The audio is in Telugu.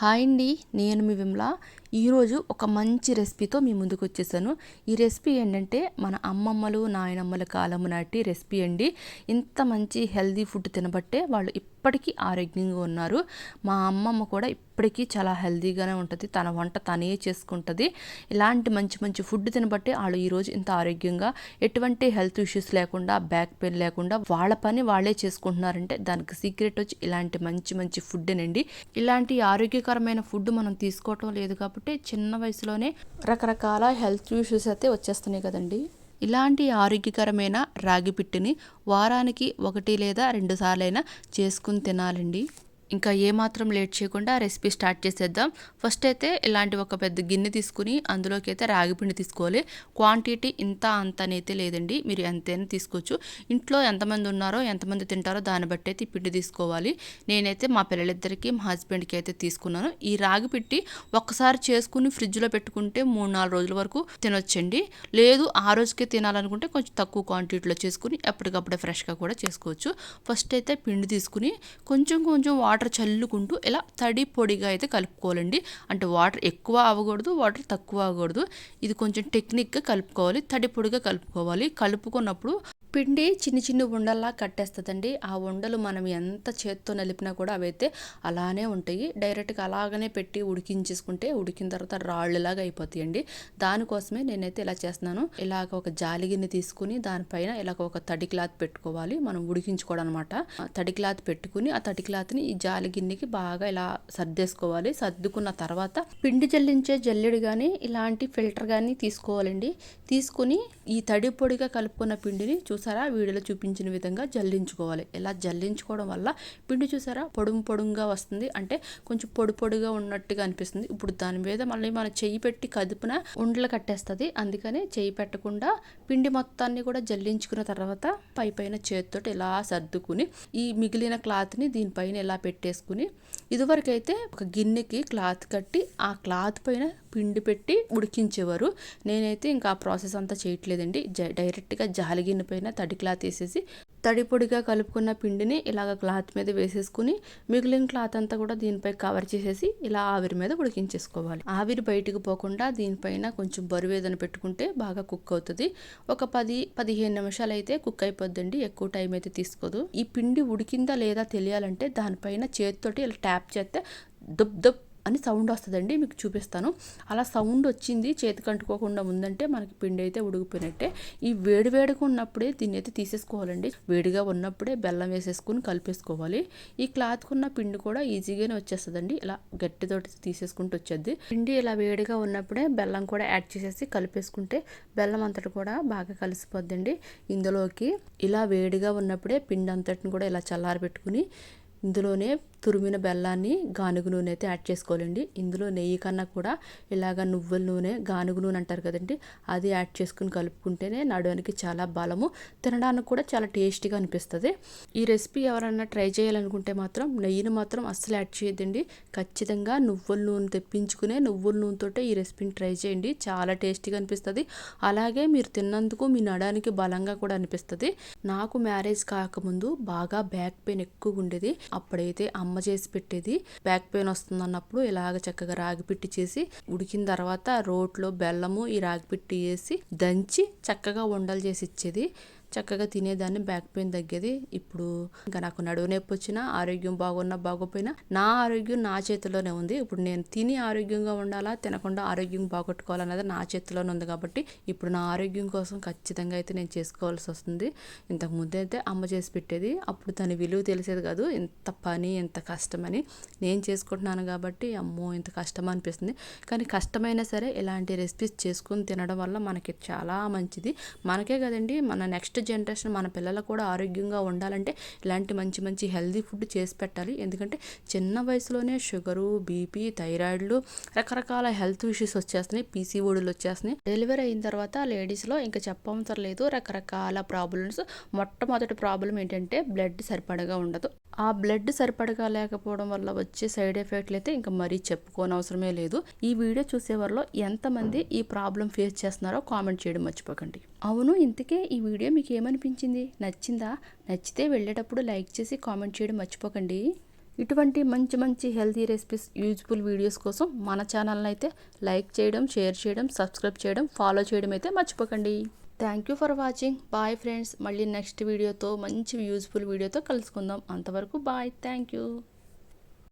హాయ్ అండి నేను మీ విమల. ఈరోజు ఒక మంచి రెసిపీతో మీ ముందుకు వచ్చేసాను. ఈ రెసిపీ ఏంటంటే మన అమ్మమ్మలు నాయనమ్మల కాలం నాటి రెసిపీ అండి. ఇంత మంచి హెల్దీ ఫుడ్ తినబట్టే వాళ్ళు ఇప్పటికీ ఆరోగ్యంగా ఉన్నారు. మా అమ్మమ్మ కూడా ఇప్పటికీ చాలా హెల్దీగానే ఉంటుంది. తన వంట తనే చేసుకుంటుంది. ఇలాంటి మంచి మంచి ఫుడ్ తినబట్టే వాళ్ళు ఈరోజు ఇంత ఆరోగ్యంగా ఎటువంటి హెల్త్ ఇష్యూస్ లేకుండా బ్యాక్ పెయిన్ లేకుండా వాళ్ళ పని వాళ్ళే చేసుకుంటున్నారంటే దానికి సీక్రెట్ వచ్చి ఇలాంటి మంచి మంచి ఫుడ్డేనండి. ఇలాంటి ఆరోగ్యకరమైన ఫుడ్ మనం తీసుకోవటం లేదు కాబట్టి చిన్న వయసులోనే రకరకాల హెల్త్ ఇష్యూస్ అయితే వచ్చేస్తున్నాయి కదండి. ఇలాంటి ఆరోగ్యకరమైన రాగి పిట్టిని వారానికి ఒకటి లేదా రెండు సార్లైనా చేసుకుని తినాలండి. ఇంకా ఏమాత్రం లేట్ చేయకుండా రెసిపీ స్టార్ట్ చేసేద్దాం. ఫస్ట్ అయితే ఇలాంటి ఒక పెద్ద గిన్నె తీసుకుని అందులోకి అయితే రాగి పిండి తీసుకోవాలి. క్వాంటిటీ ఇంత అంత అయితే లేదండి. మీరు ఎంతైనా తీసుకోవచ్చు. ఇంట్లో ఎంతమంది ఉన్నారో ఎంతమంది తింటారో దాన్ని బట్టి అయితే పిండి తీసుకోవాలి. నేనైతే మా పిల్లలిద్దరికి మా హస్బెండ్కి అయితే తీసుకున్నాను. ఈ రాగి పిట్టి ఒక్కసారి చేసుకుని ఫ్రిడ్జ్లో పెట్టుకుంటే మూడు నాలుగు రోజుల వరకు తినొచ్చండి. లేదు ఆ రోజుకే తినాలనుకుంటే కొంచెం తక్కువ క్వాంటిటీలో చేసుకుని ఎప్పటికప్పుడే ఫ్రెష్గా కూడా చేసుకోవచ్చు. ఫస్ట్ అయితే పిండి తీసుకుని కొంచెం కొంచెం వాటర్ వాటర్ చల్లుకుంటూ ఇలా తడి పొడిగా అయితే కలుపుకోవాలండి. అంటే వాటర్ ఎక్కువ అవ్వకూడదు వాటర్ తక్కువ అవ్వకూడదు ఇది కొంచెం టెక్నిక్గా కలుపుకోవాలి తడి పొడిగా కలుపుకోవాలి. కలుపుకున్నప్పుడు పిండి చిన్న చిన్న ఉండల్లా కట్టేస్తుందండి. ఆ ఉండలు మనం ఎంత చేత్తో నలిపినా కూడా అవైతే అలానే ఉంటాయి. డైరెక్ట్గా అలాగనే పెట్టి ఉడికించేసుకుంటే ఉడికిన తర్వాత రాళ్ళలాగా అయిపోతాయండి. దానికోసమే నేనైతే ఇలా చేస్తున్నాను. ఇలాగ ఒక జాలి గిన్నె తీసుకుని దానిపైన ఇలాగ ఒక తడి క్లాత్ పెట్టుకోవాలి. మనం ఉడికించుకోవడం అనమాట తడి క్లాత్ పెట్టుకుని ఆ తడి క్లాత్ని ఈ జాలి గిన్నెకి బాగా ఇలా సర్దేసుకోవాలి. సర్దుకున్న తర్వాత పిండి జల్లించే జల్లెడు కానీ ఇలాంటి ఫిల్టర్ కానీ తీసుకోవాలండి. తీసుకుని ఈ తడి పొడిగా కలుపుకున్న పిండిని చూసారా? వీడియోలో చూపించిన విధంగా జల్లించుకోవాలి. ఇలా జల్లించుకోవడం వల్ల పిండి చూసారా? పొడుము పొడుముగా వస్తుంది. అంటే కొంచెం పొడి పొడిగా ఉన్నట్టుగా అనిపిస్తుంది. ఇప్పుడు దాని మీద మళ్ళీ మనం చెయ్యి పెట్టి కదుపున ఉండలు కట్టేస్తుంది. అందుకని చెయ్యి పెట్టకుండా పిండి మొత్తాన్ని కూడా జల్లించుకున్న తర్వాత పై పైన చేతితో ఇలా సర్దుకుని ఈ మిగిలిన క్లాత్ని దీనిపైన ఇలా పెట్టేసుకుని ఇదివరకైతే ఒక గిన్నెకి క్లాత్ కట్టి ఆ క్లాత్ పైన పిండి పెట్టి ఉడికించేవారు. నేనైతే ఇంకా ఆ ప్రాసెస్ అంతా చేయట్లేదండి. డైరెక్ట్గా జాలి గిన్నె పైన తడి క్లాత్ వేసేసి తడి పొడిగా కలుపుకున్న పిండిని ఇలాగ క్లాత్ మీద వేసేసుకుని మిగిలిన క్లాత్ అంతా కూడా దీనిపై కవర్ చేసేసి ఇలా ఆవిరి మీద ఉడికించేసుకోవాలి. ఆవిరి బయటకు పోకుండా దీనిపైన కొంచెం బరువు ఏదైనా పెట్టుకుంటే బాగా కుక్ అవుతుంది. ఒక పది పదిహేను నిమిషాలు అయితే కుక్ అయిపోద్దండి. ఎక్కువ టైం అయితే తీసుకోదు. ఈ పిండి ఉడికిందా లేదా తెలియాలంటే దానిపైన చేతితోటి ఇలా ట్యాప్ చేస్తే దుబ్ దుబ్ అని సౌండ్ వస్తుందండి మీకు చూపిస్తాను. అలా సౌండ్ వచ్చింది చేతికి అంటుకోకుండా ఉందంటే మనకి పిండి అయితే ఉడికిపోయినట్టే. ఈ వేడి వేడిగా ఉన్నప్పుడే దీన్ని అయితే తీసేసుకోవాలండి. వేడిగా ఉన్నప్పుడే బెల్లం వేసేసుకుని కలిపేసుకోవాలి. ఈ క్లాత్కున్న పిండి కూడా ఈజీగానే వచ్చేస్తుందండి. ఇలా గట్టితోటి తీసేసుకుంటూ వచ్చేది పిండి ఇలా వేడిగా ఉన్నప్పుడే బెల్లం కూడా యాడ్ చేసేసి కలిపేసుకుంటే బెల్లం అంతటి కూడా బాగా కలిసిపోద్దండి. ఇందులోకి ఇలా వేడిగా ఉన్నప్పుడే పిండి అంతటిని కూడా ఇలా చల్లారబెట్టుకుని ఇందులోనే తురిమిన బెల్లాన్ని గానుగ నూనె అయితే యాడ్ చేసుకోవాలండి. ఇందులో నెయ్యి కన్నా కూడా ఇలాగ నువ్వుల నూనె గానుగ నూనె అంటారు కదండి అది యాడ్ చేసుకుని కలుపుకుంటేనే నడవనికి చాలా బలము తినడానికి కూడా చాలా టేస్టీగా అనిపిస్తుంది. ఈ రెసిపీ ఎవరైనా ట్రై చేయాలనుకుంటే మాత్రం నెయ్యిని మాత్రం అస్సలు యాడ్ చేయొద్దండి. ఖచ్చితంగా నువ్వుల నూనె తెప్పించుకునే నువ్వుల నూనెతోటే ఈ రెసిపీని ట్రై చేయండి. చాలా టేస్టీగా అనిపిస్తుంది. అలాగే మీరు తిన్నందుకు మీ నడానికి బలంగా కూడా అనిపిస్తుంది. నాకు మ్యారేజ్ కాకముందు బాగా బ్యాక్ పెయిన్ ఎక్కువ ఉండేది. అప్పుడైతే అమ్మ చేసి పెట్టేది. బ్యాక్ పెయిన్ వస్తుంది అన్నప్పుడు ఇలాగ చక్కగా రాగి పిట్టి చేసి ఉడికిన తర్వాత రోట్లో బెల్లము ఈ రాగి పిట్టి వేసి దంచి చక్కగా ఉండలు చేసి ఇచ్చేది. చక్కగా తినేదాన్ని బ్యాక్ పెయిన్ తగ్గేది. ఇప్పుడు ఇంకా నాకు నడువు నొప్పి వచ్చినా ఆరోగ్యం బాగున్నా బాగోపోయినా నా ఆరోగ్యం నా చేతిలోనే ఉంది. ఇప్పుడు నేను తిని ఆరోగ్యంగా ఉండాలా తినకుండా ఆరోగ్యం బాగొట్టుకోవాలన్నది నా చేతిలోనే ఉంది కాబట్టి ఇప్పుడు నా ఆరోగ్యం కోసం ఖచ్చితంగా అయితే నేను చేసుకోవాల్సి వస్తుంది. ఇంతకు ముందైతే అయితే అమ్మ చేసి పెట్టేది. అప్పుడు తన విలువ తెలిసేది కాదు. ఎంత పని ఎంత కష్టమని నేను చేసుకుంటున్నాను కాబట్టి అమ్మో ఇంత కష్టం అనిపిస్తుంది. కానీ కష్టమైనా సరే ఇలాంటి రెసిపీస్ చేసుకుని తినడం వల్ల మనకి చాలా మంచిది. మనకే కదండి మన నెక్స్ట్ జనరేషన్ మన పిల్లలు కూడా ఆరోగ్యంగా ఉండాలంటే ఇలాంటి మంచి మంచి హెల్దీ ఫుడ్ చేసి పెట్టాలి. ఎందుకంటే చిన్న వయసులోనే షుగరు బీపీ థైరాయిడ్లు రకరకాల హెల్త్ ఇష్యూస్ వచ్చేస్తున్నాయి పీసీఓడీలు వచ్చేస్తున్నాయి. డెలివరీ అయిన తర్వాత లేడీస్లో ఇంకా చెప్పవసరం లేదు రకరకాల ప్రాబ్లమ్స్. మొట్టమొదటి ప్రాబ్లం ఏంటంటే బ్లడ్ సరిపడగా ఉండదు. ఆ బ్లడ్ సరిపడగా లేకపోవడం వల్ల వచ్చే సైడ్ ఎఫెక్ట్లు అయితే ఇంకా మరీ చెప్పుకోనవసరమే లేదు. ఈ వీడియో చూసేవారిలో ఎంతమంది ఈ ప్రాబ్లం ఫేస్ చేస్తున్నారో కామెంట్ చేయడం మర్చిపోకండి. అవును ఇంతకే ఈ వీడియో మీకు ఏమనిపించింది నచ్చిందా? నచ్చితే వెళ్ళేటప్పుడు లైక్ చేసి కామెంట్ చేయడం మర్చిపోకండి. ఇటువంటి మంచి మంచి హెల్తీ రెసిపీస్ యూజ్ఫుల్ వీడియోస్ కోసం మన ఛానల్ని అయితే లైక్ చేయడం షేర్ చేయడం సబ్స్క్రైబ్ చేయడం ఫాలో చేయడం అయితే మర్చిపోకండి. Thank you for watching. Bye friends. మళ్ళీ నెక్స్ట్ వీడియోతో మంచి యూజ్ఫుల్ వీడియోతో కలుసుకుందాం. అంతవరకు బాయ్. Thank you.